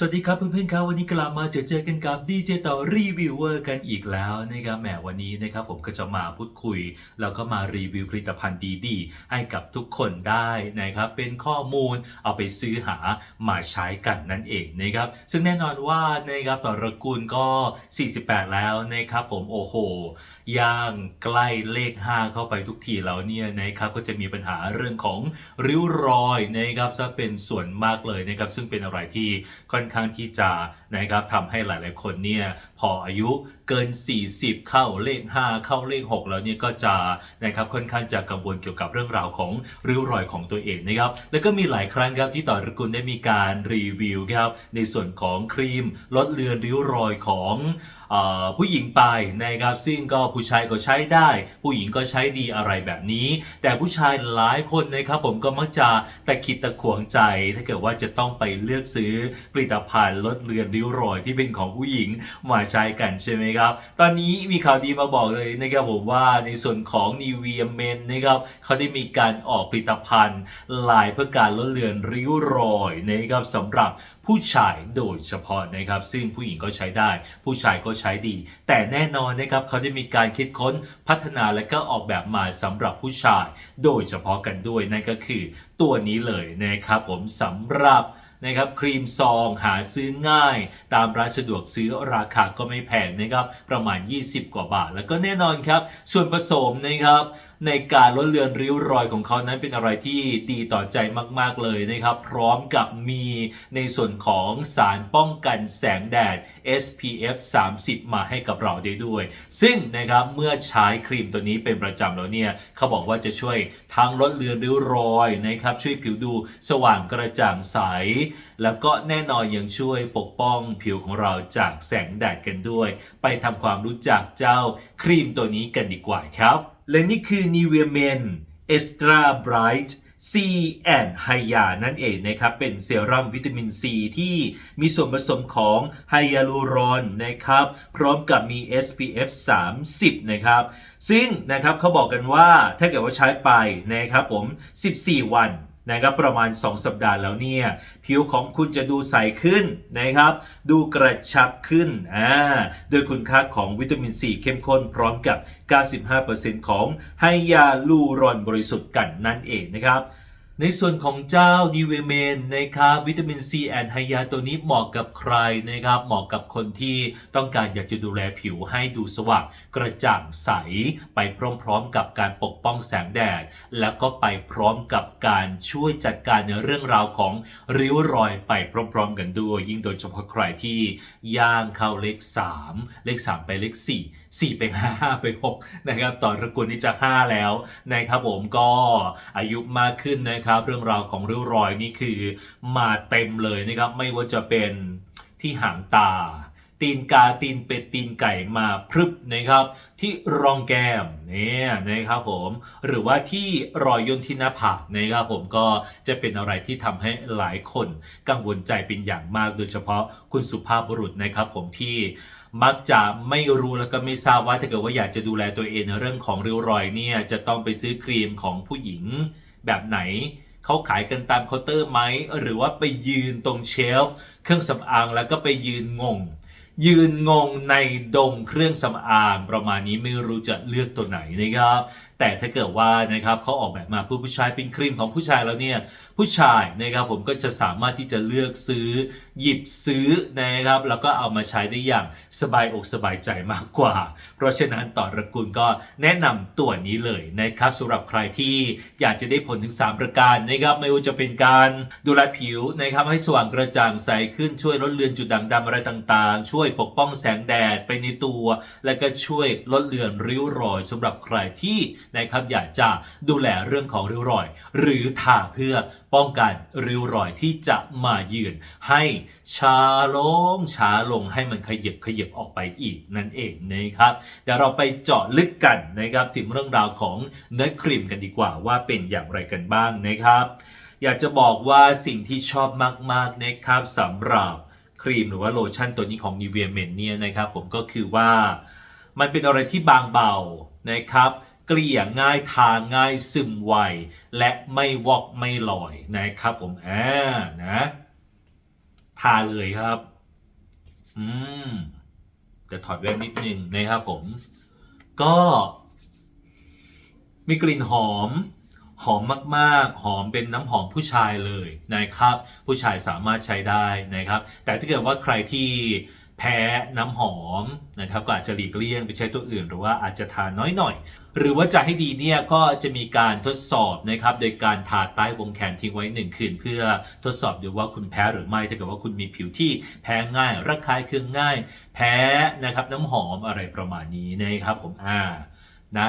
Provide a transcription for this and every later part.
สวัสดีครับเพื่อนๆครับวันนี้กลับมาเจอเจอกันกับดีเจต่อรีวิวเวอร์กันอีกแล้วนะครับแหมวันนี้นะครับผมก็จะมาพูดคุย แล้วก็มารีวิวผลิตภัณฑ์ดีๆ ให้กับทุกคนได้นะครับเป็นข้อมูลเอาไปซื้อหามาใช้กันนั่นเองนะครับซึ่งแน่นอนว่านะครับต่อระกูลก็ 48 แล้วนะครับผมโอ้โหย่างใกล้เลข 5 เข้าไปทุกทีแล้วเนี่ยนะครับก็จะมีปัญหาเรื่องของริ้วรอยนะครับซะเป็นส่วนมากเลยนะครับซึ่งเป็นอะไรที่ค่อนข้างที่จะนะครับทำให้หลาย ๆ คนเนี่ยพออายุเกิน 40 เข้าเลข 5 เข้าเลข 6 แล้วเนี่ยก็จะนะครับค่อนข้างจะกังวลเกี่ยวกับเรื่องราวของริ้วรอยของตัวเองนะครับแล้วก็มีหลายครั้งครับที่ต่อรกุลได้มีการรีวิวครับในส่วนของครีมลดเลือนริ้วรอยของผู้หญิงไปนะครับซึ่งก็ผู้ชายก็ใช้ได้ ผู้หญิงก็ใช้ดีอะไรแบบนี้ แต่ผู้ชายหลายคนนะครับผมก็มักจะตะขิดตะขวงใจ ถ้าเกิดว่าจะต้องไปเลือกซื้อผลิตภัณฑ์ลดเลือนริ้วรอยที่เป็นของผู้หญิงมาใช้กันใช่ไหมครับ ตอนนี้มีข่าวดีมาบอกเลยนะครับผมว่าในส่วนของ n i v e a Men นะครับเขาได้มีการออกผลิตภัณฑ์ลายเพื่อการลดเลือนริ้วรอยนะครับสำหรับผู้ชายโดยเฉพาะนะครับ ซึ่งผู้หญิงก็ใช้ได้ ผู้ชายก็ใช้ดี แต่แน่นอนนะครับเขาได้มีการคิดค้นพัฒนาและก็ออกแบบมาสำหรับผู้ชาย โดยเฉพาะกันด้วยนั่นก็คือตัวนี้เลยนะครับผมสำหรับนะครับครีมซองหาซื้อง่าย ตามร้านสะดวกซื้อราคาก็ไม่แพงนะครับประมาณ 20 กว่าบาท แล้วก็แน่นอนครับ ส่วนผสมนะครับในการลดเลือนริ้วรอยของเขานั้นเป็นอะไรที่ดีต่อใจมาก ๆ เลยนะครับ พร้อมกับมีในส่วนของสารป้องกันแสงแดด SPF 30 มาให้กับเราได้ด้วย ซึ่งนะครับเมื่อใช้ครีมตัวนี้เป็นประจำแล้วเนี่ยเขาบอกว่าจะช่วยทั้งลดเลือนริ้วรอยนะครับช่วยผิวดูสว่างกระจ่างใส แล้วก็แน่นอนยังช่วยปกป้องผิวของเราจากแสงแดดกันด้วย ไปทำความรู้จักเจ้าครีมตัวนี้กันดีกว่าครับ และนี่คือ Nivea Men Extra Bright C and Hya นั่นเองนะครับ เป็นเซรั่มวิตามินซีที่มีส่วนผสมของไฮยาลูรอนนะครับ พร้อมกับมี SPF 30 นะครับ ซึ่งนะครับเขาบอกกันว่าถ้าเกิดว่าใช้ไปนะครับผม 14 วัน นะครับประมาณ 2 สัปดาห์แล้วเนี่ย ผิวของคุณจะดูใสขึ้นนะครับ ดูกระชับขึ้นอ่าโดยคุณค่าของวิตามินซีเข้มข้นพร้อมกับ 95%ของไฮยาลูรอนบริสุทธิ์กันนั่นเองนะครับ ในส่วนของเจ้าดีเวเมนนะครับวิตามินซีแอนไฮยาตัวนี้เหมาะกับใครนะครับเหมาะกับคนที่ต้องการอยากจะดูแลผิวให้ดูสว่างกระจ่างใส ไปพร้อมๆกับการปกป้องแสงแดด แล้วก็ไปพร้อมกับการช่วยจัดการในเรื่องราวของริ้วรอยไปพร้อมๆกันด้วย ยิ่งโดยเฉพาะใครที่ย่างเข้าเลข 3 เลข 3 ไปเลข 4 4ไป5 5ไป6นะครับต่อตระกูลนี้จะ 5 แล้วนะครับผมก็อายุมากขึ้นนะครับ เรื่องราวของริ้วรอยนี่คือมาเต็มเลยนะครับ ไม่ว่าจะเป็นที่หางตา ตีนกาตีนเป็ดตีนไก่มาพรึบนะครับ ที่รองแก้มเนี่ยนะครับผมหรือว่าที่รอยย่นที่หน้าผากนะครับผมก็จะเป็นอะไรที่ทำให้หลายคนกังวลใจเป็นอย่างมากโดยเฉพาะคุณสุภาพบุรุษนะครับผมที่มักจะไม่รู้แล้วก็ไม่ทราบว่าถ้าเกิดว่าอยากจะดูแลตัวเองในเรื่องของริ้วรอยเนี่ยจะต้องไปซื้อครีมของผู้หญิงแบบไหนเขาขายกันตามเคาน์เตอร์ไหมหรือว่าไปยืนตรงเชลฟ์เครื่องสำอางแล้วก็ไปยืนงง ยืนงงในดงเครื่องสำอางประมาณนี้ไม่รู้จะเลือกตัวไหนนะครับ แต่ถ้าเกิดว่านะครับเขาออกแบบมาเพื่อผู้ชายเป็นครีมของผู้ชายแล้วเนี่ยผู้ชายนะครับผมก็จะสามารถที่จะเลือกซื้อหยิบซื้อนะครับแล้วก็เอามาใช้ได้อย่างสบายอกสบายใจมากกว่า เพราะฉะนั้นต่อระกูลก็แนะนำตัวนี้เลยนะครับสำหรับใครที่อยากจะได้ผลถึง 3 ประการนะครับไม่ว่าจะเป็นการดูแลผิวนะครับให้สว่างกระจ่างใสขึ้นช่วยลดเลือนจุดด่างดำอะไรต่างๆ ช่วยปกป้องแสงแดดไปในตัว และก็ช่วยลดเลือนริ้วรอยสำหรับใครที่นะครับอยากจะดูแลเรื่องของริ้วรอย หรือทาเพื่อป้องกันริ้วรอยที่จะมาเยือนให้ช้าลงช้าลงให้มันขยับขยับออกไปอีกนั่นเองนะครับเดี๋ยวเราไปเจาะลึกกันนะครับถึงเรื่องราวของเนื้อครีมกันดีกว่าว่าเป็นอย่างไรกันบ้างนะครับ อยากจะบอกว่าสิ่งที่ชอบมากๆนะครับสำหรับครีมหรือว่าโลชั่นตัวนี้ของ Nivea Men เนี่ยนะครับผมก็คือว่ามันเป็นอะไรที่บางเบานะครับ เกลี่ยง่ายทาง่ายซึมไว และไม่วอกไม่ลอยนะครับผมอ่านะทาเลยครับ อืมจะถอดแว่นนิดนึงนะครับผม ก็ มีกลิ่นหอม หอมมาก ๆ หอมเป็นน้ำหอมผู้ชายเลยนะครับ ผู้ชายสามารถใช้ได้นะครับ แต่ถ้าเกิดว่าใครที่แพ้น้ำหอมนะครับ ก็อาจจะหลีกเลี่ยงไปใช้ตัวอื่น หรือว่าอาจจะทานน้อยหน่อย หรือว่าจะให้ดีเนี่ยก็จะมีการทดสอบนะครับโดยการทาใต้วงแขนทิ้งไว้หนึ่งคืน เพื่อทดสอบดูว่าคุณแพ้หรือไม่ถ้าเกิดว่าคุณมีผิวที่แพ้ง่ายระคายเคืองง่าย แพ้นะครับน้ำหอมอะไรประมาณนี้นะครับผมอ่านะ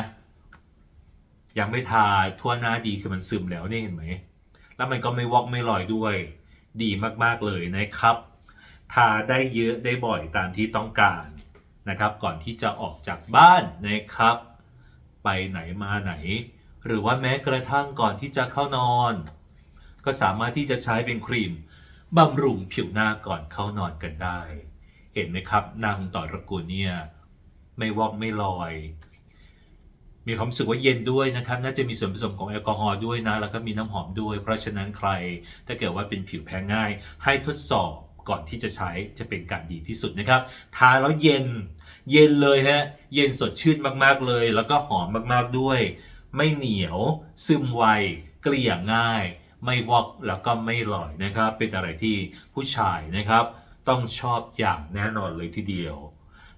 ยังไม่ทาทั่วหน้าดีคือมันซึมแล้วนี่เห็นไหมแล้วมันก็ไม่วอกไม่ลอยด้วยดีมากๆเลยนะครับ ทาได้เยอะได้บ่อยตามที่ต้องการนะครับ ก่อนที่จะออกจากบ้านนะครับ ไปไหนมาไหน หรือว่าแม้กระทั่งก่อนที่จะเข้านอน ก็สามารถที่จะใช้เป็นครีมบำรุงผิวหน้าก่อนเข้านอนกันได้ เห็นไหมครับนางต่อระกูลเนี่ยไม่วอกไม่ลอย มีความรู้สึกว่าเย็นด้วยนะครับ น่าจะมีส่วนผสมของแอลกอฮอล์ด้วยนะ แล้วก็มีน้ำหอมด้วย เพราะฉะนั้นใครถ้าเกิดว่าเป็นผิวแพ้ง่าย ให้ทดสอบ ก่อนที่จะใช้จะเป็นการดีที่สุดนะครับ ทาแล้วเย็น เย็นเลยฮะเย็นสดชื่นมากๆเลย แล้วก็หอมมากๆด้วย ไม่เหนียว ซึมไว เกลี่ยง่าย ไม่วอกแล้วก็ไม่ลอยนะครับ เป็นอะไรที่ผู้ชายนะครับ ต้องชอบอย่างแน่นอนเลยทีเดียว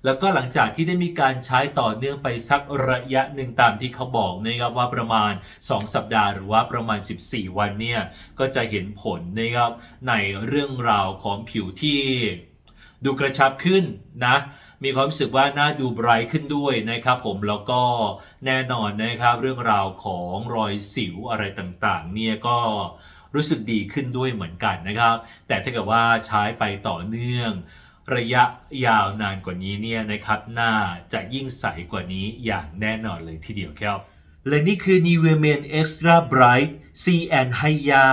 แล้วก็หลังจากที่ได้มีการใช้ต่อเนื่องไปสักระยะหนึ่งตามที่เขาบอกนะครับว่าประมาณ 2 สัปดาห์หรือว่าประมาณ 14 วันเนี่ยก็จะเห็นผลนะครับในเรื่องราวของผิวที่ดูกระชับขึ้นนะมีความรู้สึกว่าหน้าดูไบรท์ขึ้นด้วยนะครับผมแล้วก็แน่นอนนะครับเรื่องราวของรอยสิวอะไรต่างๆ เนี่ยก็รู้สึกดีขึ้นด้วยเหมือนกันนะครับ แต่ถ้าเกิดว่าใช้ไปต่อเนื่อง ระยะยาวนานกว่านี้เนี่ยนะครับหน้าจะยิ่งใสกว่านี้อย่างแน่นอนเลยทีเดียวครับ และนี่คือ Nivea Men Extra Bright C and Hya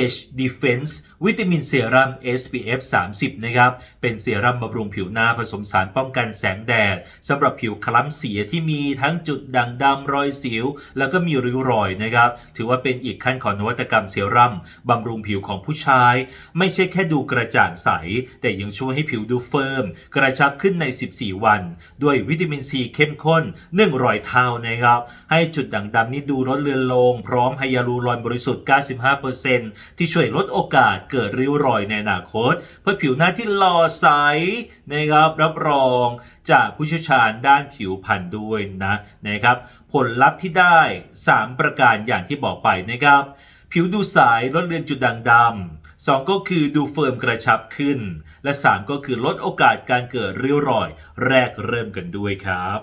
Age Defense วิตามินเซรั่ม SPF 30 นะครับ เป็นเซรั่มบำรุงผิวหน้าผสมสารป้องกันแสงแดดสำหรับผิวคล้ำเสียที่มีทั้งจุดด่างดำรอยสิว แล้วก็มีริ้วรอยนะครับ ถือว่าเป็นอีกขั้นของนวัตกรรมเซรั่มบำรุงผิวของผู้ชาย ไม่ใช่แค่ดูกระจ่างใส แต่ยังช่วยให้ผิวดูเฟิร์ม กระชับขึ้นใน 14 วัน ด้วยวิตามินซีเข้มข้น100เท่านะครับ ให้จุดด่างดำนี้ดูลดเลือนลง พร้อมไฮยาลูรอนบริสุทธิ์ 95%ที่ช่วยลดโอกาสเกิดริ้วรอยในอนาคต เพื่อผิวหน้าที่หล่อใสนะครับรับรองจากผู้เชี่ยวชาญด้านผิวพรรณด้วยนะนะครับ ผลลัพธ์ที่ได้ 3 ประการอย่างที่บอกไปนะครับ ผิวดูใสลดเลือนจุดด่างดำสองก็คือดูเฟิร์มกระชับขึ้น และ3ก็คือลดโอกาสการเกิดริ้วรอย แรกเริ่มกันด้วยครับ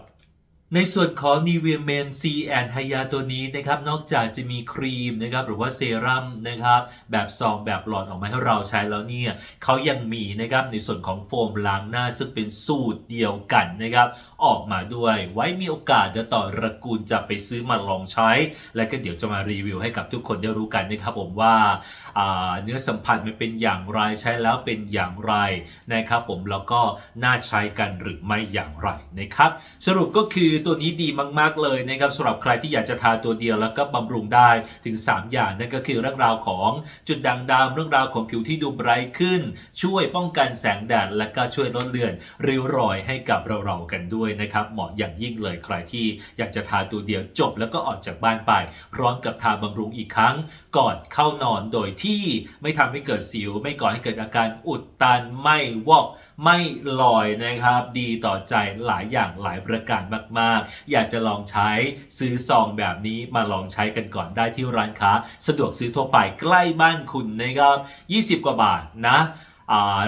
ในส่วนของ Nivea Men C and Hya ตัวนี้นะครับนอกจากจะมีครีมนะครับหรือว่าเซรั่มนะครับแบบซองแบบหลอดออกมาให้เราใช้แล้วเนี่ยเขายังมีนะครับในส่วนของโฟมล้างหน้าซึ่งเป็นสูตรเดียวกันนะครับออกมาด้วยไว้มีโอกาสเดี๋ยวต่อระกูลจะไปซื้อมาลองใช้ และก็เดี๋ยวจะมารีวิวให้กับทุกคนได้รู้กันนะครับผมว่าอ่าเนื้อสัมผัสมันเป็นอย่างไรใช้แล้วเป็นอย่างไรนะครับผมแล้วก็น่าใช้กันหรือไม่อย่างไรนะครับสรุปก็คืออตัวนี้ดีมาก ๆ เลยนะครับสำหรับใครที่อยากจะทาตัวเดียวแล้วก็บำรุงได้ถึง 3 อย่างนั่นก็คือเรื่องราวของจุดด่างดำเรื่องราวของผิวที่ดูไบรท์ขึ้น ช่วยป้องกันแสงแดดและก็ช่วยลดเลือนริ้วรอยให้กับเราๆกันด้วยนะครับเหมาะอย่างยิ่งเลยใครที่อยากจะทาตัวเดียวจบ แล้วก็ออกจากบ้านไป พร้อมกับทาบำรุงอีกครั้ง ก่อนเข้านอนโดยที่ไม่ทำให้เกิดสิว ไม่ก่อให้เกิดอาการอุดตันไม่วอก ไม่ลอยนะครับ ดีต่อใจหลายอย่างหลายประการมากๆอยากจะลองใช้ซื้อซองแบบนี้มาลองใช้กันก่อนได้ที่ร้านค้า สะดวกซื้อทั่วไปใกล้บ้านคุณนะครับ 20 กว่าบาทนะ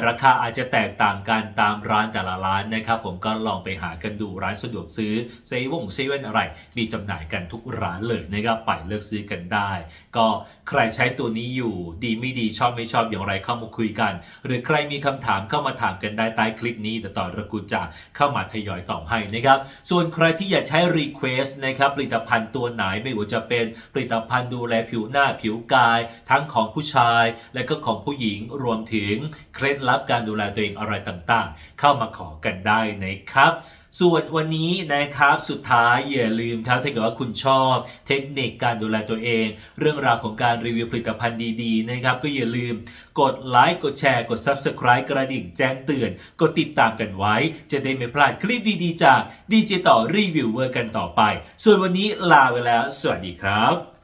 ราคาอาจจะแตกต่างกันตามร้านแต่ละร้านนะครับ ผมก็ลองไปหากันดูร้านสะดวกซื้อเซเว่นเซเว่นอะไร มีจำหน่ายกันทุกร้านเลยนะครับไปเลือกซื้อกันได้ ก็ใครใช้ตัวนี้อยู่ดีไม่ดีชอบไม่ชอบอย่างไรเข้ามาคุยกัน หรือใครมีคำถามเข้ามาถามกันได้ใต้คลิปนี้แต่ต่อระกูจะเข้ามาทยอยตอบให้นะครับ ส่วนใครที่อยากใช้ Request นะครับผลิตภัณฑ์ตัวไหนไม่ว่าจะเป็นผลิตภัณฑ์ดูแลผิวหน้าผิวกาย ทั้งของผู้ชาย และก็ของผู้หญิงรวมถึงเคล็ดลับการดูแลตัวเองอะไรต่างๆ เข้ามาขอกันได้นะครับส่วนวันนี้นะครับสุดท้ายอย่าลืมครับถ้าเกิดว่าคุณชอบเทคนิคการดูแลตัวเอง เรื่องราวของการรีวิวผลิตภัณฑ์ดีๆนะครับก็อย่าลืมกดไลค์กดแชร์กด Subscribe กระดิ่งแจ้งเตือน กดติดตามกันไว้ จะได้ไม่พลาดคลิปดีๆ จากดีเจต่อรีวิวเวอร์กันต่อไป ส่วนวันนี้ลาไปแล้ว สวัสดีครับ